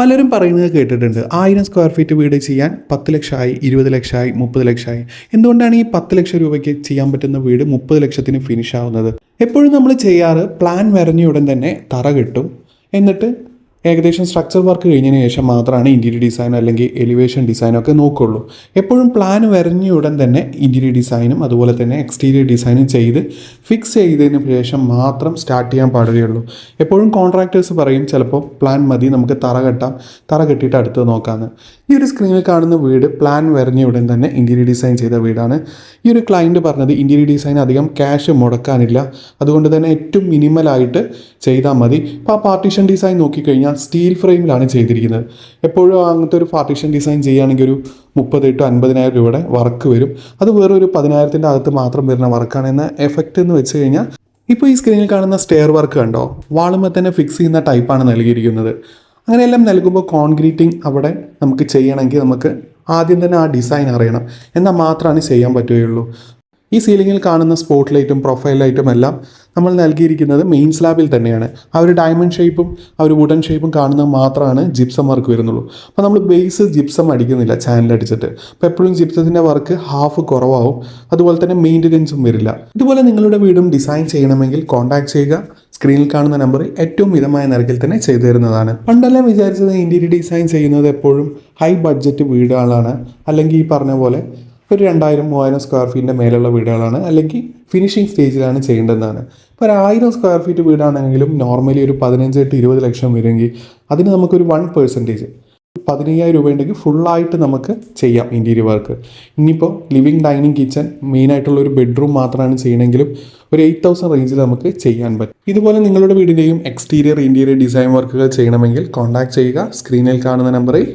പലരും പറയുന്നത് കേട്ടിട്ടുണ്ട്. ആയിരം സ്ക്വയർ ഫീറ്റ് വീട് ചെയ്യാൻ പത്ത് ലക്ഷമായി ഇരുപത് ലക്ഷമായി മുപ്പത് ലക്ഷമായി എന്തുകൊണ്ടാണ് ഈ പത്ത് ലക്ഷം രൂപയ്ക്ക് ചെയ്യാൻ പറ്റുന്ന വീട് മുപ്പത് ലക്ഷത്തിന് ഫിനിഷ് ആവുന്നത്? എപ്പോഴും നമ്മൾ ചെയ്യാറ് പ്ലാൻ വരഞ്ഞ ഉടൻ തന്നെ തറ കിട്ടും. എന്നിട്ട് ഏകദേശം സ്ട്രക്ചർ വർക്ക് കഴിഞ്ഞതിന് ശേഷം മാത്രമാണ് ഇന്റീരിയർ ഡിസൈൻ അല്ലെങ്കിൽ എലിവേഷൻ ഡിസൈൻ ഒക്കെ നോക്കുള്ളൂ. എപ്പോഴും പ്ലാൻ വരഞ്ഞ ഉടൻ തന്നെ ഇന്റീരിയർ ഡിസൈനും അതുപോലെ തന്നെ എക്സ്റ്റീരിയർ ഡിസൈനും ചെയ്ത് ഫിക്സ് ചെയ്തതിന് ശേഷം മാത്രം സ്റ്റാർട്ട് ചെയ്യാൻ പാടുകയുള്ളൂ. എപ്പോഴും കോൺട്രാക്ടേഴ്സ് പറയും ചിലപ്പോൾ പ്ലാൻ മതി നമുക്ക് തറ കെട്ടാം. തറ കെട്ടിയിട്ട് അടുത്ത് നോക്കാമെന്ന് ഈ ഒരു സ്ക്രീനിൽ കാണുന്ന വീട് പ്ലാൻ വരഞ്ഞ ഉടൻ തന്നെ ഇന്റീരിയർ ഡിസൈൻ ചെയ്ത വീടാണ്. ഈ ഒരു ക്ലയന്റ് പറഞ്ഞത് ഇന്റീരിയർ ഡിസൈൻ അധികം ക്യാഷ് മുടക്കാനില്ല. അതുകൊണ്ട് തന്നെ ഏറ്റവും മിനിമലായിട്ട് ചെയ്താൽ മതി. ഇപ്പോൾ ആ പാർട്ടീഷൻ ഡിസൈൻ നോക്കിക്കഴിഞ്ഞാൽ സ്റ്റീൽ ഫ്രെയിമിലാണ് ചെയ്തിരിക്കുന്നത്. എപ്പോഴും അങ്ങനത്തെ ഒരു പാർട്ടീഷൻ ഡിസൈൻ ചെയ്യുകയാണെങ്കിൽ ഒരു മുപ്പത് ടു അൻപതിനായിരം രൂപയുടെ വർക്ക് വരും. അത് വേറെ ഒരു പതിനായിരത്തിന്റെ അകത്ത് മാത്രം വരുന്ന വർക്കാണ് എന്ന എഫക്റ്റ് എന്ന് വെച്ച് കഴിഞ്ഞാൽ ഇപ്പോൾ ഈ സ്ക്രീനിൽ കാണുന്ന സ്റ്റെയർ വർക്ക് കണ്ടോ? വാളുമ്പോൾ തന്നെ ഫിക്സ് ചെയ്യുന്ന ടൈപ്പാണ് നൽകിയിരിക്കുന്നത്. അങ്ങനെയെല്ലാം നൽകുമ്പോൾ കോൺക്രീറ്റിംഗ് അവിടെ നമുക്ക് ചെയ്യണമെങ്കിൽ നമുക്ക് ആദ്യം തന്നെ ആ ഡിസൈൻ അറിയണം. എന്നാൽ മാത്രമാണ് ചെയ്യാൻ പറ്റുകയുള്ളൂ. ഈ സീലിങ്ങിൽ കാണുന്ന സ്പോട്ട് ലൈറ്റും പ്രൊഫൈൽ ലൈറ്റും എല്ലാം നമ്മൾ നൽകിയിരിക്കുന്നത് മെയിൻ സ്ലാബിൽ തന്നെയാണ്. ആ ഒരു ഡയമണ്ട് ഷേപ്പും ആ ഒരു വുഡൻ ഷേപ്പും കാണുന്നത് മാത്രമാണ് ജിപ്സം വർക്ക് വരുന്നുള്ളൂ. അപ്പോൾ നമ്മൾ ബേസ് ജിപ്സം അടിക്കുന്നില്ല ചാനൽ അടിച്ചിട്ട്. അപ്പോൾ എപ്പോഴും ജിപ്സത്തിന്റെ വർക്ക് ഹാഫ് കുറവാകും അതുപോലെ തന്നെ മെയിന്റനൻസും വരില്ല. ഇതുപോലെ നിങ്ങളുടെ വീടും ഡിസൈൻ ചെയ്യണമെങ്കിൽ കോൺടാക്ട് ചെയ്യുക. സ്ക്രീനിൽ കാണുന്ന നമ്പറിൽ ഏറ്റവും മിതമായ നിരക്കിൽ തന്നെ ചെയ്തു തരുന്നതാണ്. പണ്ടെല്ലാം വിചാരിച്ചത് ഇന്റീരിയർ ഡിസൈൻ ചെയ്യുന്നത് എപ്പോഴും ഹൈ ബഡ്ജറ്റ് വീടുകളാണ്. അല്ലെങ്കിൽ ഈ പറഞ്ഞ പോലെ ഒരു രണ്ടായിരം മൂവായിരം സ്ക്വയർ ഫീറ്റിന്റെ മേലുള്ള വീടുകളാണ്. അല്ലെങ്കിൽ ഫിനിഷിംഗ് സ്റ്റേജിലാണ് ചെയ്യേണ്ടതെന്നാണ്. ഇപ്പോൾ ഒരു ആയിരം സ്ക്വയർ ഫീറ്റ് വീടാണെങ്കിലും നോർമലി ഒരു പതിനഞ്ച് to ഇരുപത് ലക്ഷം വരുമെങ്കിൽ അതിന് നമുക്കൊരു വൺ പെർസെന്റേജ് പതിനയ്യായിരം രൂപ ഉണ്ടെങ്കിൽ ഫുള്ളായിട്ട് നമുക്ക് ചെയ്യാം ഇന്റീരിയർ വർക്ക് ഇനിയിപ്പോൾ ലിവിങ് ഡൈനിങ് കിച്ചൺ മെയിനായിട്ടുള്ള ഒരു ബെഡ്റൂം മാത്രമാണ് ചെയ്യണമെങ്കിലും ഒരു എയ്റ്റ് തൗസൻഡ് റേഞ്ചിൽ നമുക്ക് ചെയ്യാൻ പറ്റും. ഇതുപോലെ നിങ്ങളുടെ വീടിന്റെയും എക്സ്റ്റീരിയർ ഇന്റീരിയർ ഡിസൈൻ വർക്കുകൾ ചെയ്യണമെങ്കിൽ കോൺടാക്ട് ചെയ്യുക. സ്ക്രീനിൽ കാണുന്ന നമ്പറിൽ